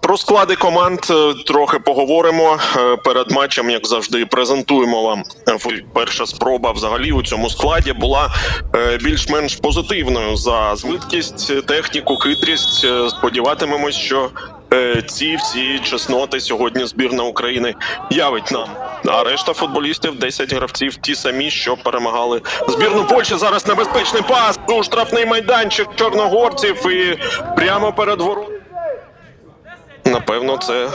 Про склади команд е, трохи поговоримо Е, перед матчем, як завжди, презентуємо вам. Е, Перша спроба взагалі у цьому складі була е, більш-менш позитивною за швидкість, техніку, хитрість. Е, Сподіватимемось, що е, ці всі чесноти сьогодні збірна України явить нам. А решта футболістів 10 гравців, ті самі, що перемагали збірну Польщі. Зараз небезпечний пас у штрафний майданчик чорногорців і прямо перед воротами. Напевно, це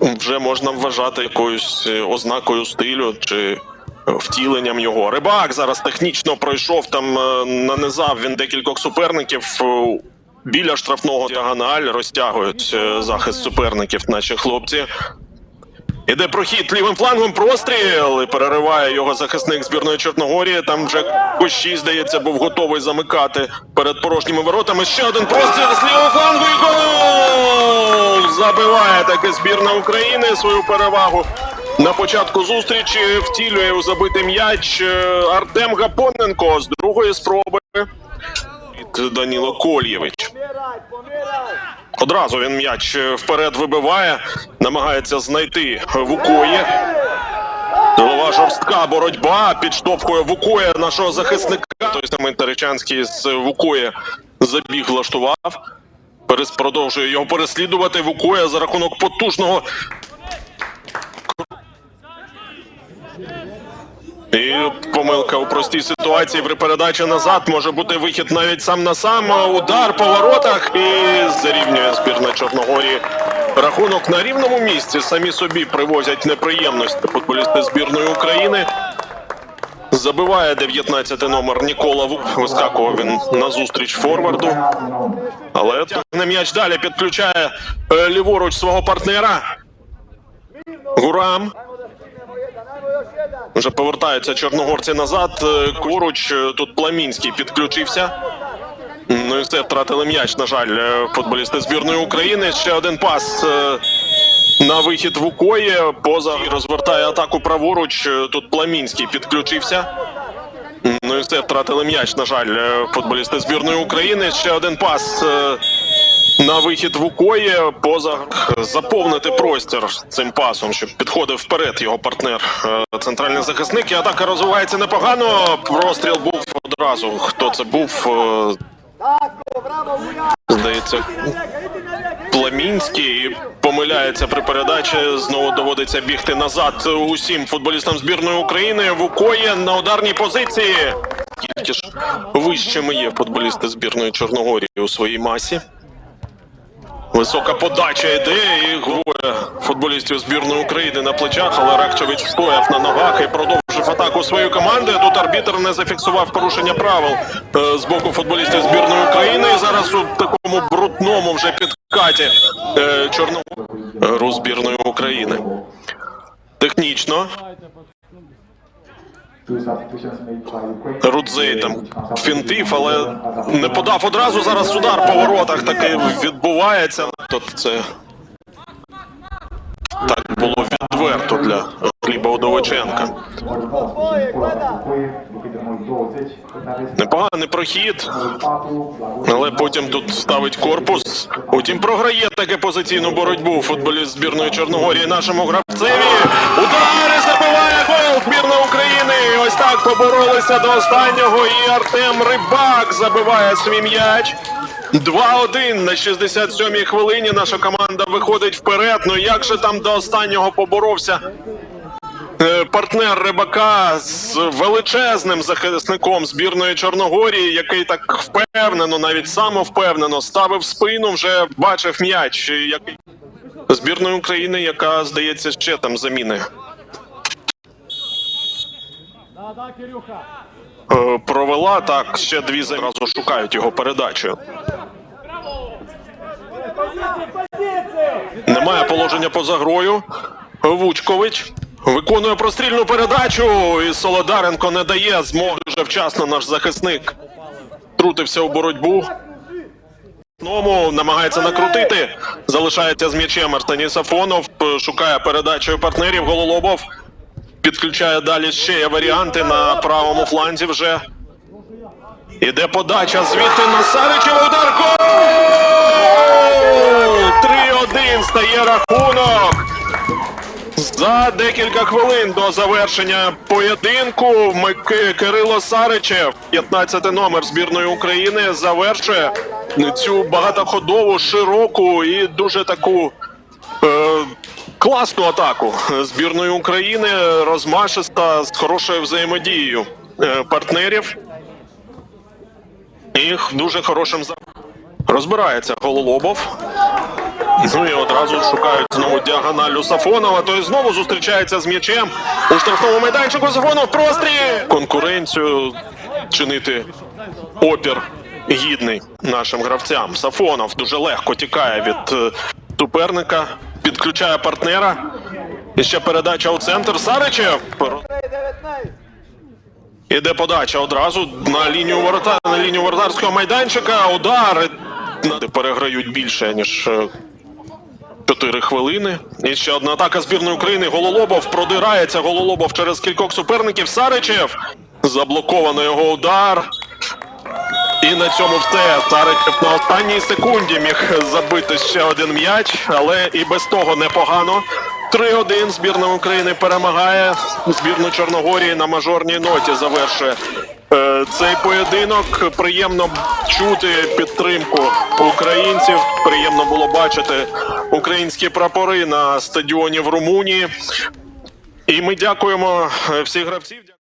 вже можна вважати якоюсь е, ознакою стилю чи е, втіленням його. Рибак зараз технічно пройшов там, е, нанизав він декількох суперників. Біля штрафного діагональ розтягують захист суперників наші хлопці. Іде прохід лівим флангом, простріл і перериває його захисник збірної Чорногорії. Там вже Кощій, здається, був готовий замикати перед порожніми воротами. Ще один простріл з лівого флангу і гол! Забиває таки збірна України свою перевагу. На початку зустрічі втілює у забитий м'яч е, Артем Гапоненко з другої спроби. Від Даніло Кольєвич. Одразу він м'яч е, вперед вибиває, намагається знайти Вукоє. Голова жорстка боротьба підштовхує Вукоє нашого захисника. Той самий Таричанський з Вукоє забіг влаштував. Перес продовжує його переслідувати. Вукоє за рахунок потужного. І помилка у простій ситуації при передачі назад може бути вихід навіть сам на сам. Удар по воротах і зарівнює збірна Чорногорії. Рахунок на рівному місці самі собі привозять неприємності футболісти збірної України. Забиває 19 номер Нікола. Вискакував він на зустріч форварду. Але тягне м'яч далі підключає е, ліворуч свого партнера. Гурам. Вже повертаються чорногорці назад. Е, Поруч е, тут Пламінський підключився. Ну і все, втратили м'яч, на жаль, футболісти збірної України. Ще один пас на вихід Вукої. Поза розвертає атаку праворуч. Тут Пламінський підключився. Ну і все, втратили м'яч, на жаль, е, футболісти збірної України. Ще один пас е, на вихід Вукої. Поза заповнити простір цим пасом, щоб підходив вперед його партнер, е, центральний захисник. І атака розвивається непогано. Простріл був одразу. Хто це був? Здається, Пламінський помиляється при передачі. Знову доводиться бігти назад усім футболістам збірної України. Вукоє на ударній позиції. Тільки ж вищими є футболісти збірної Чорногорії у своїй масі. Висока подача йде і двоє футболістів збірної України на плечах, але Ракчевич встояв на ногах і продовжив атаку своєї команди. Тут арбітр не зафіксував порушення правил е, з боку футболістів збірної України. І зараз у такому брудному вже підкаті е, чорногору збірної України. Технічно Рудзей там фінтив, але не подав одразу. Зараз удар по воротах таки відбувається. Тобто це так було відверто для Гліба Непоганий прохід, але потім тут ставить корпус. Утім, програє таки позиційну боротьбу футболіст збірної Чорногорії нашому гравцеві. Удар і забиває гол збірна України. Ось так поборолися до останнього. І Артем Рибак забиває свій м'яч. 2-1 на 67-й хвилині. Наша команда виходить вперед. Ну як же там до останнього поборовся партнер Рибака з величезним захисником збірної Чорногорії, який так впевнено, навіть самовпевнено ставив спину, вже бачив м'яч. Який... Збірної України, яка здається ще там заміни. Е, Провела так, ще дві зразу шукають його передачу. Немає положення поза грою. Вучкович виконує прострільну передачу. І Солодаренко не дає змоги вже вчасно наш захисник втрутився у боротьбу. Ному намагається накрутити. Залишається з м'ячем Артані Сафонов. Шукає передачею партнерів. Гололобов підключає далі ще є варіанти на правому фланзі вже. Іде подача звідти на Саричева удар. Гол! 3-1 стає рахунок. За декілька хвилин до завершення поєдинку Кирило Саричев, 15 номер збірної України, завершує цю багатоходову, широку і дуже таку е, класну атаку збірної України, розмашиста з хорошою взаємодією е, партнерів. І дуже хорошим розбирається Гололобов. Ну і одразу шукають знову діагоналю Сафонова. Той знову зустрічається з м'ячем у штрафному майданчику. Сафонов простріл! Конкуренцію чинити опір гідний нашим гравцям. Сафонов дуже легко тікає від е, суперника, підключає партнера. І ще передача у центр. Саричев. Іде подача одразу на лінію ворота на лінію воротарського майданчика. Удар переграють більше ніж е, 4 хвилини. І ще одна атака збірної України. Гололобов продирається. Гололобов через кількох суперників. Саричев. Заблоковано його удар. І на цьому все. Саричев на останній секунді міг забити ще один м'яч, але і без того непогано. 3-1 збірна України перемагає збірну Чорногорії на мажорній ноті. Завершує цей поєдинок. Приємно чути підтримку українців. Приємно було бачити українські прапори на стадіоні в Румунії. І ми дякуємо е, всіх гравців.